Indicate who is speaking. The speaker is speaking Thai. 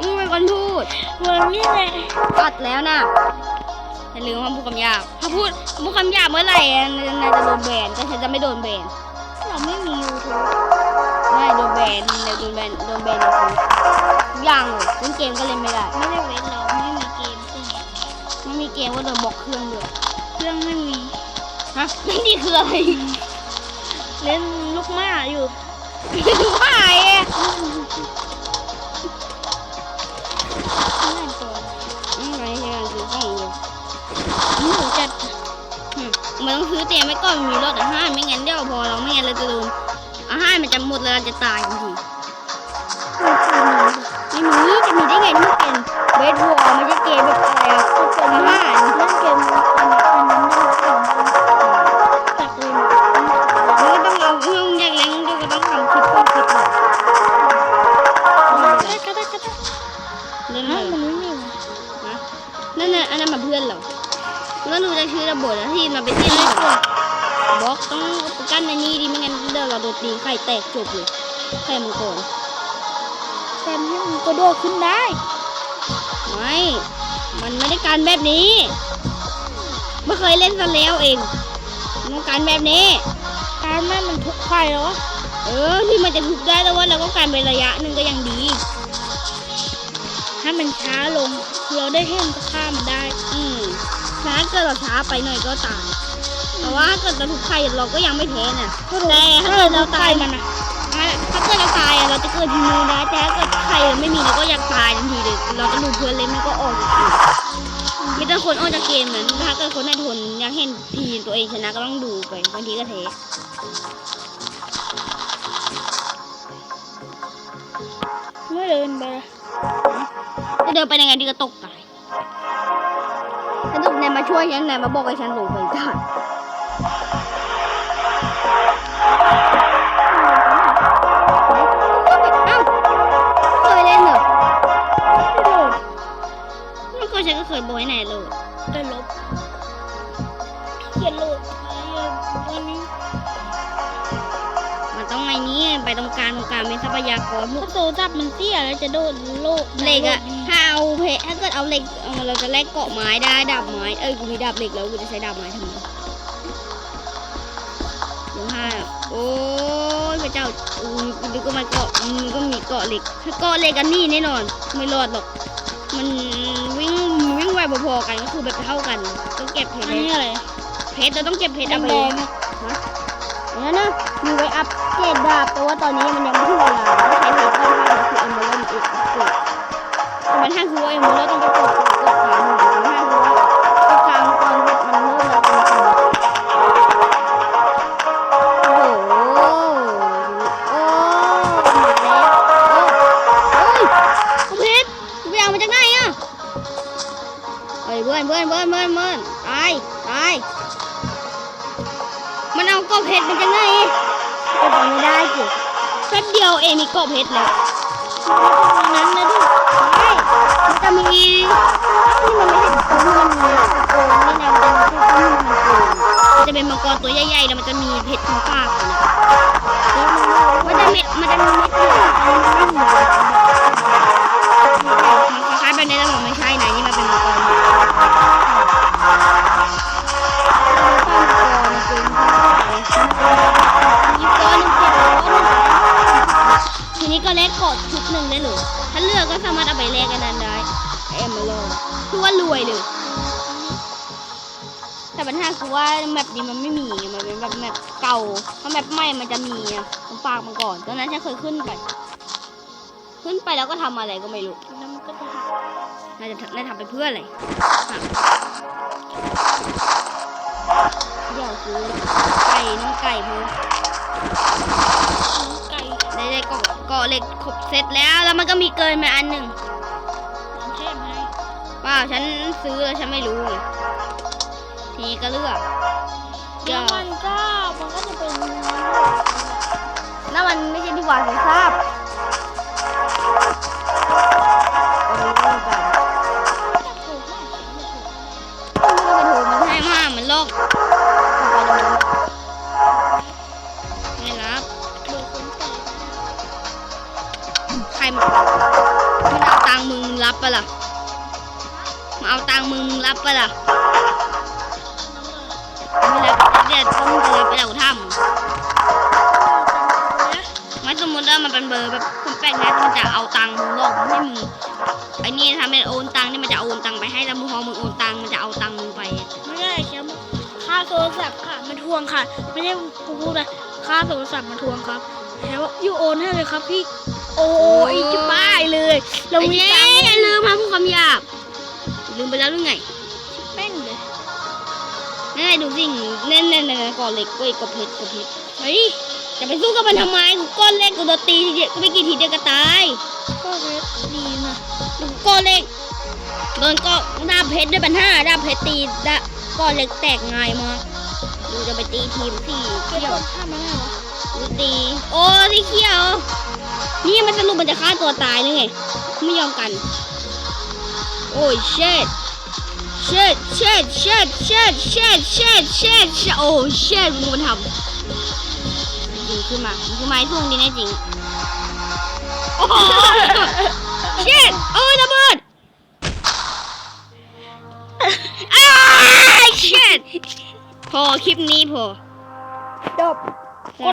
Speaker 1: มึงเป็นคนพูด
Speaker 2: มันนี่แหละ
Speaker 1: ตัดแล้วนะอย่าลืมว่าพูดคำหยาบถ้าพูดพูดคำหยาบเมื่อไหร่นายจะโดนแบนแต่ฉันจะไม่โดนแบน
Speaker 2: เราไม่มียูทูบ
Speaker 1: ไม่โดนแบนเดี๋ยโดนแบนโดนแบนในชีวิตทุกอย่างเล่นเกมก็เล่นไม่ได้
Speaker 2: ไม่ได้เว้นเราไม่มีเกมไม่
Speaker 1: มีเกมก็โดนบล็อกเครื่องเลย
Speaker 2: เครื่องไม่มี
Speaker 1: ฮะนี่คืออะไร
Speaker 2: เล่นลูกหมาอยู่
Speaker 1: หายอะ
Speaker 2: ไม่
Speaker 1: ไม่ใช่การซื้อของอยู่
Speaker 2: หนูจัด
Speaker 1: อืมมันต้องซื้อเตรียมไว้ก่อนมีรถอาหารไม่งั้นเดี๋ยวพอเราไม่งั้นเราจะโดนอาหารมันจะหมดแล้วเราจะตายทันทีไม่มีจะมีได้ไงนี่มันเป็นเบสบอล แล้วดูจะชื่อระเบิดแล้วที่มันเป็นที่ไหนบล็อกต้องเอากั้นในนี้ดิไม่งั้นเดี๋ยวเราโดนตีไข่แตกจบเลยไข่มังกร
Speaker 2: แซมให้มันกระโดดขึ้นได้
Speaker 1: ไม่ มันไม่ได้การแบบนี้ไม่เคยเล่นซะแล้วเองมันต้องการแบบนี้
Speaker 2: การแม่มันทุกไข่แล้ววะ
Speaker 1: เออที่มันจะทุบได้แล้วว่าเราก็การเป็นระยะหนึ่งก็ยังดี
Speaker 2: ถ้ามันช้าลงเราได้เห็นก็ฆ่ามันได้
Speaker 1: อืม ถ้าเกิดเราช้าไปหน่อยก็ตาย แต่ว่าถ้าเกิดเราทุบไข่เราก็ยังไม่แพ้น่ะแต่ถ้าเกิดเราตาย
Speaker 2: มันอะ
Speaker 1: อะถ้าเกิดเราตายอะเราจะเกิดทีนึงได้แต่ถ้าเกิดไข่ไม่มีเราก็อยากตายทันทีเลยเราจะดูเพื่อนเล่นมันก็ออกจากเกมมีแต่คนออกจากเกมนั้นถ้าเกิดคนไหนทนอยากเห็นทีมตัวเองชนะก็ต้องดูไปบางทีก็เท
Speaker 2: ไม่เดินไปละ
Speaker 1: จะเดินไปยังไงดีก็ตกตาย ถ้าดุนายมาช่วยฉันนายมาบอกให้ฉันลงไปได้เอ้าเคยเล่นหรอ
Speaker 2: ไม่โดด
Speaker 1: ไม่เคยฉันก็เคยบอกให้นายโหลด
Speaker 2: ได้ลบเขียนโหลดอะไรอะวันนี้
Speaker 1: ไงนี้ไปตรงกลางตรงกลางเป็นทรัพยากรพวก
Speaker 2: ถ้าโซจับมันเสียแล้วจะโดดโลก
Speaker 1: เหล็กอะถ้าเอาเพถ้าเกิดเอาเหล็กเอามาเราจะแลกเกาะไม้ได้ดาบไม้เอ้ยกูมีดาบเหล็กแล้วกูจะใช้ดาบไม้ทำไมยังห้าโอ้ยพระเจ้าอู้กูนึกว่ามันเกาะมันก็มีเกาะเหล็กถ้าเกาะเหล็กกันนี่แน่นอน ไม่รอดหรอก มันวิ่งวิ่งไวพอๆกันก็คือแบบเท่ากันต้องเก็บเพช
Speaker 2: อั
Speaker 1: ร
Speaker 2: นนี้อะไร
Speaker 1: เพชรเราต้องเก็บเพชรเอาไป
Speaker 2: แด
Speaker 1: เลย
Speaker 2: งๆอะ
Speaker 1: อย่างนั้นนะมีไว้อัพ เกรดดาบแต่ว่าตอนนี้มันยังไม่ถึงเวลาต้องใช้เพชรค่อนข้างคือเอมเบอร์เอ็กซ์เกรดมันถ้าคือว่าเอมเบอร์ต้องไปกดกดขาหนึ่งแต่ถ้าคือว่ากดกลางตอนเพชรมันเริ่มแล้วเป็นจริงโอ้โหโอ้มาแล้วโอ้ยเพชรไปเอามาจากไหนอะเฮ้ยเพื่อนเพื่อนเพื่อนเพื่อนเพื่อนตายตายมันเอากบเพชรมาจากไหน ก็ทำไม่ได้จิแป๊บเดียวเองมีกบเพชรแล้ว
Speaker 2: นั้นนะดิ
Speaker 1: ใช่มันจะมีที่มันไม่ใช่ตัวมันมีโกงนี่นะมันจะมีที่มันโกงมันจะเป็นมังกรตัวใหญ่ๆแล้วมันจะมีเพชรทั้งปากเลยนะมันจะเม็ดมันจะมีเม็ดเดียวมันไม่มีมันคล้ายๆแบบนี้ สามารถเอาไปแลกกันนั้นได้เอ็มมาลองคือว่ารวยเลย แต่ปัญหาคือว่าแมปนี้มันไม่มีไงมันเป็นแบบแมปเก่า ถ้าแมปใหม่มันจะมีอะผมฝากมันก่อน ตอนนั้นฉันเคยขึ้นไป ขึ้นไปแล้วก็ทำอะไรก็ไม่รู้
Speaker 2: แล้วมันก็จะหัก
Speaker 1: น่าจะน่าทำไปเพื่ออะไรอะเดี๋ยวซื้อไก่น้องไก่เพิ่ม
Speaker 2: กาะ
Speaker 1: เกาะเหล็กครบเสร็จแล้วแล้วมันก็มีเกินมาอันหนึ่ง
Speaker 2: มันแช่ไหม
Speaker 1: เปล่าฉันซื้อแล้วฉันไม่รู้ไงทีนี้ก็เลือกเดี๋
Speaker 2: แล้
Speaker 1: ยวว
Speaker 2: มันก็มันก็จะเป็น
Speaker 1: นั่นมันไม่ใช่ที่วางของทราบอันนี้ก็ไม่กัน
Speaker 2: ถูกมาก
Speaker 1: ไม่ต้องไปถูมันให้มากมันโลกไม่รับ
Speaker 2: เบอร์คนไก่
Speaker 1: มามันเอาตังมึงรับปะล่ะมาเอาตังมึงรับปะล่ะไม่รับเดี๋ยวต้องเดินไปเราถ้ำไม่สมมติว่ามันเป็นเบอร์แบบคุณแป้งนะมันจะเอาตังมึงหลอกมึงให้มึงไอ้นี่ทำเป็นโอนตังนี่มันจะโอนตังไปให้แล้วมึงพอมึงโอนตังมันจะเอาตังมึงไป
Speaker 2: ไม่ได้แค่ค่าโทรศัพท์ค่ะมาทวงค่ะ ไม่ได้กูพูดนะค่าโทรศัพท์มาทวงครับแล้วยูโอนให้เลยครับพี่ โอ้ยจะบ้าเลยเรามีตังค์
Speaker 1: เอ้ยอย่าลืมมาพูดคำหยาบ ลืมไปแล้วหรือไง
Speaker 2: แป้งเลย
Speaker 1: นั่นดูสิเน่นเน่นๆๆก่อนเหล็กเว้ยกบเพชรกบเพชรเฮ้ยจะไปสู้กับมันทำไมกูก้อนเล็กกูโดนตีทีเดียวกูไม่กี่ทีเดียวก็ตาย
Speaker 2: ก็เพชรดีนะ
Speaker 1: กูก้อนเล็กโดนก็ดาบเพชรด้วยปัญหาดาบเพชรตีดาก้อนเล็กแตกง่ายมากดูจะไปตีทีมที่
Speaker 2: เก็บ
Speaker 1: เขี้ยว
Speaker 2: กดข้ามมาได้เหรอ
Speaker 1: ดูตีโอ้ที่เขี้ยว นี่มันสรุปมันจะฆ่าตัวตายหรือไง ไม่ยอมกัน โอ้ยเช็ด shit shit shit shit shit shit shit shit โอ้ shit มึงมันทำจริงขึ้นมามึงขึ้นมาให้ทุ่งดีแน่จริง โอ้โห shit โอ้ยระเบิดอ้า shit พอคลิปนี้พอ
Speaker 2: จบ